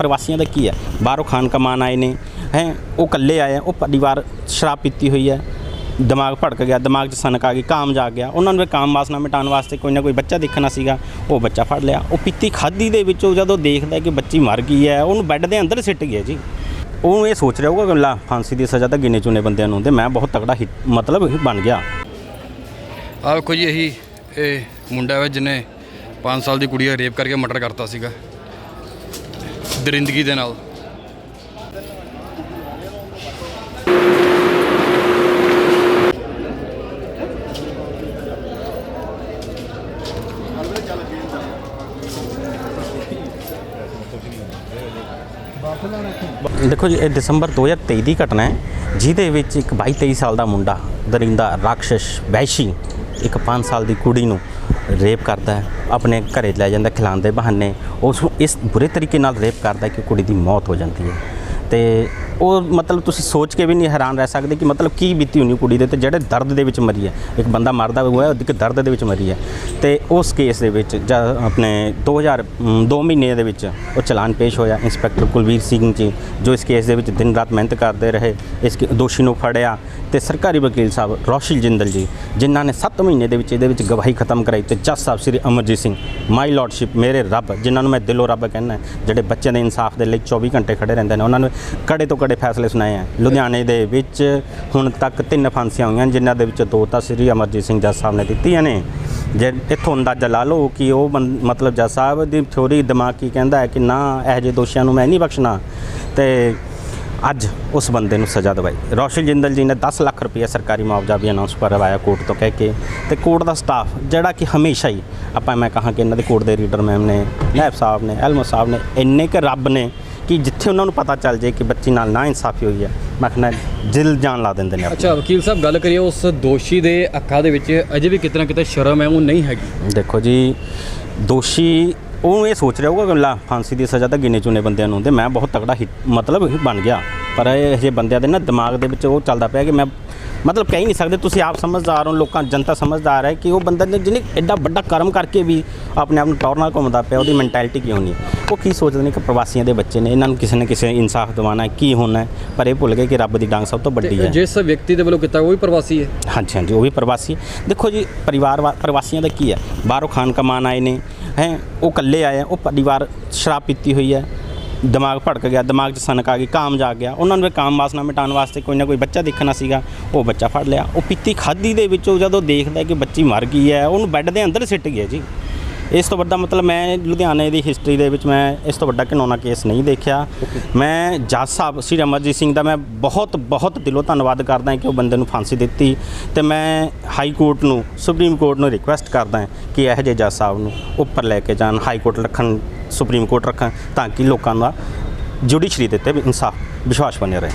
ਪ੍ਰਵਾਸੀਆਂ ਦਾ ਕੀ ਹੈ? ਬਾਹਰੋਂ ਖਾਣ ਕਮਾਣ ਆਏ ਨੇ, ਹੈ? ਉਹ ਇਕੱਲੇ ਆਏ ਆ, ਉਹ ਪਰਿਵਾਰ ਸ਼ਰਾਬ ਪੀਤੀ ਹੋਈ ਹੈ। ਦਿਮਾਗ ਭੜਕ ਗਿਆ, ਦਿਮਾਗ 'ਚ ਸਨਕ ਆ ਗਈ, ਕਾਮ ਜਾਗ ਗਿਆ। ਉਹਨਾਂ ਨੂੰ ਇਹ ਕਾਮ ਵਾਸਨਾ ਮਿਟਾਉਣ ਵਾਸਤੇ ਕੋਈ ਨਾ ਕੋਈ ਬੱਚਾ ਦੇਖਣਾ ਸੀਗਾ, ਉਹ ਬੱਚਾ ਫੜ ਲਿਆ। ਉਹ ਪੀਤੀ ਖਾਦੀ ਦੇ ਵਿੱਚ ਉਹ ਜਦੋਂ ਦੇਖਦਾ ਕਿ ਬੱਚੀ ਮਰ ਗਈ ਹੈ, ਉਹਨੂੰ ਬੈੱਡ ਦੇ ਅੰਦਰ ਸਿੱਟ ਗਿਆ ਜੀ। ਉਹ ਇਹ ਸੋਚ ਰਿਹਾ ਹੋਊਗਾ ਲਾ, ਫਾਂਸੀ ਦੀ ਸਜ਼ਾ ਤਾਂ ਗਿਨੇ ਚੁਣੇ ਬੰਦਿਆਂ ਨੂੰ ਤੇ ਮੈਂ ਬਹੁਤ ਤਕੜਾ ਹਿੱਟ- ਮਤਲਬ ਬਣ ਗਿਆ। ਆਹ ਵੇਖੋ ਜੀ, ਇਹੀ ਇਹ ਮੁੰਡਾ ਹੈ ਜਿਹਨੇ 5 ਸਾਲ ਦੀ ਕੁੜੀ ਦਾ ਰੇਪ ਕਰਕੇ ਮਰਡਰ ਕਰਤਾ ਸੀਗਾ। ਦਰਿੰਦਗੀ ਦੇ ਨਾਲ ਦੇਖੋ ਜੀ, ਇਹ ਦਸੰਬਰ 2023 ਦੀ ਘਟਨਾ ਹੈ, ਜਿਹਦੇ ਵਿੱਚ ਇੱਕ 22 23 ਸਾਲ ਦਾ ਮੁੰਡਾ, ਦਰਿੰਦਾ ਰਾਖਸ਼ ਵੈਸ਼ੀ ਇੱਕ 5 ਸਾਲ ਦੀ ਕੁੜੀ ਨੂੰ ਰੇਪ ਕਰਦਾ ਹੈ, ਆਪਣੇ ਘਰੇ ਲੈ ਜਾਂਦਾ, ਖਿਲਾਉਣ ਦੇ ਬਹਾਨੇ, ਉਸ ਨੂੰ ਇਸ ਬੁਰੇ ਤਰੀਕੇ ਨਾਲ ਰੇਪ ਕਰਦਾ ਕਿ ਕੁੜੀ ਦੀ ਮੌਤ ਹੋ ਜਾਂਦੀ ਹੈ। ਤੇ ਉਹ ਮਤਲਬ ਤੁਸੀਂ ਸੋਚ ਕੇ ਵੀ ਨਹੀਂ ਹੈਰਾਨ ਰਹਿ ਸਕਦੇ ਕਿ ਮਤਲਬ ਕੀ ਬੀਤੀ ਹੋਣੀ ਕੁੜੀ ਦੇ ਤੇ ਜਿਹੜੇ ਦਰਦ ਦੇ ਵਿੱਚ ਮਰੀ ਹੈ। ਇੱਕ ਬੰਦਾ ਮਰਦਾ ਹੋਇਆ ਉਹ ਇੱਕ ਦਰਦ ਦੇ ਵਿੱਚ ਮਰੀ ਹੈ। ਤੇ ਉਸ ਕੇਸ ਦੇ ਵਿੱਚ ਜਦ ਆਪਣੇ 2000 ਅਮ, ਦੋ ਮਹੀਨੇ ਦੇ ਵਿੱਚ ਉਹ ਚਲਾਨ ਪੇਸ਼ ਹੋਇਆ। ਇੰਸਪੈਕਟਰ ਕੁਲਵੀਰ ਸਿੰਘ ਜੀ ਜੋ ਇਸ ਕੇਸ ਦੇ ਵਿੱਚ ਦਿਨ ਰਾਤ ਮਿਹਨਤ ਕਰਦੇ ਰਹੇ ਇਸ ਦੋਸ਼ੀ ਨੂੰ ਫੜਿਆ ਤੇ ਸਰਕਾਰੀ ਵਕੀਲ ਸਾਹਿਬ ਰੋਸ਼ਿਲ ਜਿੰਦਲ ਜੀ ਜਿਨ੍ਹਾਂ ਨੇ 7 ਮਹੀਨੇ ਦੇ ਵਿੱਚ ਇਹਦੇ ਵਿੱਚ ਗਵਾਹੀ ਖਤਮ ਕਰਾਈ ਤੇ ਜੱਜ ਸਾਹਿਬ ਸ੍ਰੀ ਅਮਰਜੀਤ ਸਿੰਘ ਮਾਈ ਲਾਰਡਸ਼ਿਪ ਮੇਰੇ ਰੱਬ ਜਿਨ੍ਹਾਂ ਨੂੰ ਮੈਂ ਦਿਲੋਂ ਰੱਬ ਕਹਿੰਦਾ ਜਿਹੜੇ ਬੱਚਿਆਂ ਦੇ ਇਨਸਾਫ ਦੇ ਲਈ 24 ਘੰਟੇ ਖੜੇ ਰਹਿੰਦੇ ਨੇ ਉਹਨਾਂ ਨੇ ਕੜੇ ਤੋਂ ਕੜੇ ਫੈਸਲੇ ਸੁਣਾਏ ਆ। ਲੁਧਿਆਣੇ ਦੇ ਵਿੱਚ ਹੁਣ ਤੱਕ ਤਿੰਨ ਫਾਂਸੀਆਂ ਹੋਈਆਂ ਜਿਨ੍ਹਾਂ ਦੇ ਵਿੱਚ ਦੋ ਤਾਂ ਸ੍ਰੀ ਅਮਰਜੀਤ ਸਿੰਘ ਜੱਜ ਸਾਹਿਬ ਨੇ ਦਿੱਤੀਆਂ ਨੇ। ਜੇ ਇੱਥੋਂ ਅੰਦਾਜ਼ਾ ਲਾ ਲਓ ਕਿ ਉਹ ਮਤਲਬ ਜੱਜ ਸਾਹਿਬ ਦੀ ਥਿਉਰੀ ਦਿਮਾਗ ਕੀ ਕਹਿੰਦਾ ਹੈ ਕਿ ਨਾ ਇਹੋ ਜਿਹੇ ਦੋਸ਼ੀਆਂ ਨੂੰ ਮੈਂ ਨਹੀਂ ਬਖਸ਼ਣਾ ਤੇ ਅੱਜ ਉਸ ਬੰਦੇ ਨੂੰ ਸਜ਼ਾ ਦਵਾਈ। ਰੌਸ਼ਨ ਜਿੰਦਲ ਜੀ ਨੇ 10 ਲੱਖ ਰੁਪਏ ਸਰਕਾਰੀ ਮੁਆਵਜ਼ਾ ਵੀ ਅਨਾਉਂਸ ਕਰਵਾਇਆ ਕੋਰਟ ਤੋਂ ਕਹਿ ਕੇ ਤੇ ਕੋਰਟ ਦਾ ਸਟਾਫ ਜਿਹੜਾ ਕਿ ਹਮੇਸ਼ਾ ਹੀ ਆਪਾਂ ਮੈਂ ਕਹਾਂ ਕਿ ਇਹਨਾਂ ਦੇ ਕੋਰਟ ਦੇ ਰੀਡਰ ਮੈਮ ਨੇ ਨਾਇਬ ਸਾਹਿਬ ਨੇ ਐਲਮੋ ਸਾਹਿਬ ਨੇ ਇੰਨੇ ਕਿ ਰੱਬ ਨੇ ਕਿ ਜਿੱਥੇ ਉਹਨਾਂ ਨੂੰ ਪਤਾ ਚੱਲ ਜੇ ਕਿ ਬੱਚੀ ਨਾਲ ਨਾ ਇਨਸਾਫੀ ਹੋਈ ਹੈ ਮੈਂ ਕਹਿੰਦਾ ਦਿਲ ਜਾਨ ਲਾ ਦਿੰਦੇ ਨੇ ਆਪਣੀ। ਅੱਛਾ ਵਕੀਲ ਸਾਹਿਬ ਗੱਲ ਕਰੀਏ ਉਸ ਦੋਸ਼ੀ ਦੇ ਅੱਖਾਂ ਦੇ ਵਿੱਚ ਅਜੇ ਵੀ ਕਿਤੇ ਨਾ ਕਿਤੇ ਸ਼ਰਮ ਹੈ ਉਹ ਨਹੀਂ ਹੈਗੀ ਦੇਖੋ ਜੀ ਦੋਸ਼ੀ ਉਹ ਇਹ ਸੋਚ ਰਿਹਾ ਹੋਊਗਾ ਕਿ ਲਾ ਫਾਂਸੀ ਦੀ ਸਜ਼ਾ ਤਾਂ ਗਿਣੇ ਚੁਣੇ ਬੰਦਿਆਂ ਨੂੰ ਤੇ ਮੈਂ ਬਹੁਤ ਤਕੜਾ ਹਿੱਟ- ਮਤਲਬ ਬਣ ਗਿਆ ਪਰ ਇਹ ਜਿਹੇ ਬੰਦਿਆਂ ਦੇ ਨਾ ਦਿਮਾਗ ਦੇ ਵਿੱਚ ਉਹ ਚੱਲਦਾ ਪਿਆ ਕਿ ਮੈਂ ਮਤਲਬ ਕਹਿ ਨਹੀਂ ਸਕਦੇ ਤੁਸੀਂ ਆਪ ਸਮਝਦਾਰ ਹੋ ਲੋਕਾਂ ਜਨਤਾ ਸਮਝਦਾਰ ਹੈ ਕਿ ਉਹ ਬੰਦਾ ਜਿਹਨੇ ਐਡਾ ਵੱਡਾ ਕਰਮ ਕਰਕੇ ਵੀ ਆਪਣੇ ਆਪ ਨੂੰ ਟੌਰ ਨਾਲ ਘੁੰਮਦਾ ਪਿਆ ਉਹਦੀ ਮੈਂਟੈਲਿਟੀ ਕੀ ਹੋਣੀ ਹੈ ਉਹ ਕੀ ਸੋਚਦੇ ਨੇ ਕਿ ਪ੍ਰਵਾਸੀਆਂ ਦੇ ਬੱਚੇ ਨੇ ਇਹਨਾਂ ਨੂੰ ਕਿਸੇ ਨਾ ਕਿਸੇ ਇਨਸਾਫ ਦਿਵਾਉਣਾ ਹੈ ਕੀ ਹੋਣਾ ਪਰ ਇਹ ਭੁੱਲ ਗਏ ਕਿ ਰੱਬ ਦੀ ਡਾਂਗ ਸਭ ਤੋਂ ਵੱਡੀ ਹੈ। ਜਿਸ ਵਿਅਕਤੀ ਦੇ ਵੱਲੋਂ ਕੀਤਾ ਉਹ ਵੀ ਪ੍ਰਵਾਸੀ ਹੈ? ਹਾਂਜੀ ਹਾਂਜੀ ਉਹ ਵੀ ਪ੍ਰਵਾਸੀ ਹੈ। ਦੇਖੋ ਜੀ ਪਰਿਵਾਰ ਪ੍ਰਵਾਸੀਆਂ ਦਾ ਕੀ ਹੈ? ਬਾਹਰੋਂ ਖਾਣ ਕਮਾਣ ਆਏ ਨੇ ਹੈ ਉਹ ਇਕੱਲੇ ਆਏ ਆ ਉਹ ਪਰਿਵਾਰ ਸ਼ਰਾਬ ਪੀਤੀ ਹੋਈ ਹੈ ਦਿਮਾਗ ਭੜਕ ਗਿਆ, ਦਿਮਾਗ 'ਚ ਸਨਕ ਆ ਗਈ, ਕਾਮ ਜਾਗ ਗਿਆ। ਉਹਨਾਂ ਨੂੰ ਇਹ ਕਾਮ ਵਾਸਨਾ ਮਿਟਾਉਣ ਵਾਸਤੇ ਕੋਈ ਨਾ ਕੋਈ ਬੱਚਾ ਦੇਖਣਾ ਸੀਗਾ, ਉਹ ਬੱਚਾ ਫੜ ਲਿਆ। ਉਹ ਪੀਤੀ ਖਾਦੀ ਦੇ ਵਿੱਚੋਂ ਜਦੋਂ ਦੇਖਦਾ ਕਿ ਬੱਚੀ ਮਰ ਗਈ ਹੈ, ਉਹਨੂੰ ਬੈੱਡ ਦੇ ਅੰਦਰ ਸਿੱਟ ਗਿਆ ਜੀ। ਇਸ ਤੋਂ ਵੱਡਾ ਮਤਲਬ ਮੈਂ ਲੁਧਿਆਣੇ ਦੀ ਹਿਸਟਰੀ ਦੇ ਵਿੱਚ ਮੈਂ ਇਸ ਤੋਂ ਵੱਡਾ ਘਿਨੌਣਾ ਕੇਸ ਨਹੀਂ ਦੇਖਿਆ। ਮੈਂ ਜੱਜ ਸਾਹਿਬ ਸ੍ਰੀ ਅਮਰਜੀਤ ਸਿੰਘ ਦਾ ਮੈਂ ਬਹੁਤ ਬਹੁਤ ਦਿਲੋਂ ਧੰਨਵਾਦ ਕਰਦਾ ਕਿ ਉਹ ਬੰਦੇ ਨੂੰ ਫਾਂਸੀ ਦਿੱਤੀ ਤੇ ਮੈਂ ਹਾਈ ਕੋਰਟ ਨੂੰ, ਸੁਪਰੀਮ ਕੋਰਟ ਨੂੰ ਰਿਕੁਐਸਟ ਕਰਦਾ ਕਿ ਇਹੋ ਜਿਹੇ ਜੱਜ ਸਾਹਿਬ ਨੂੰ ਉੱਪਰ ਲੈ ਕੇ ਜਾਣ ਹਾਈ ਕੋਰਟ ਰੱਖਣ, ਸੁਪਰੀਮ ਕੋਰਟ ਰੱਖਣ ਤਾਂ ਕਿ ਲੋਕਾਂ ਦਾ ਜੁਡੀਸ਼ਰੀ ਦੇ ਉੱਤੇ ਇਨਸਾਫ, ਵਿਸ਼ਵਾਸ ਬਣਿਆ ਰਹੇ।